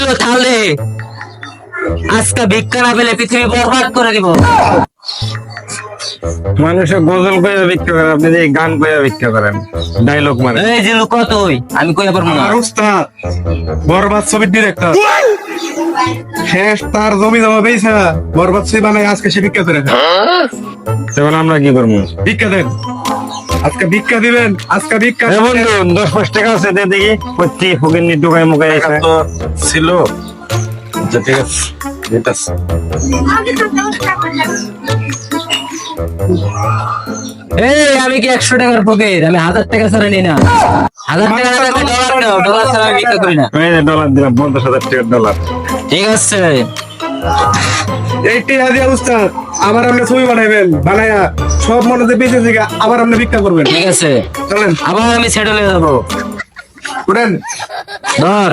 ছিল তাহলে? আজকে ভিক্ষা না পেলে পৃথিবী বরবাদ করে দিব। গজল কইয়া ভিক্ষা আপনি যে গান কইয়া ভিক্ষা করেন ডায়লগ মানে এই যে লোক আমি কইয়া পারব না। বরবাদ ডিরেক্টর শেষ তার জমি জমা পেয়েছে। বরবাদ ছবি বানাই আজকে সে ভিক্ষা করে হ্যাঁ? আমরা কি করব? ভিক্ষা দেন। আজকে ভিক্ষা দিবেন আজকে ভিক্ষা বন্ধু দশ পাঁচ টাকা আছে দে দেখি প্রতি তো ছিল। আচ্ছা ঠিক আছে দিতাছি। এই আমি কি একশো টাকার পকেট আমি হাজার টাকা ছাড়া নিই না। হাজার টাকা ডলার নাও ডলার ছাড়া আমি ভিক্ষা করি না। ডলার দিলাম পঞ্চাশ হাজার টাকার ডলার ঠিক আছে। এইটি হাজিয়া উস্তাদ আবার আপনি ছবি বানাইবেন বানায়া। সব মনে বেঁচে থেকে আবার আপনি ভিক্ষা করবেন। ঠিক আছে। চলেন। আবার আমি সেটেল হয়ে যাব। উঠেন। ধর।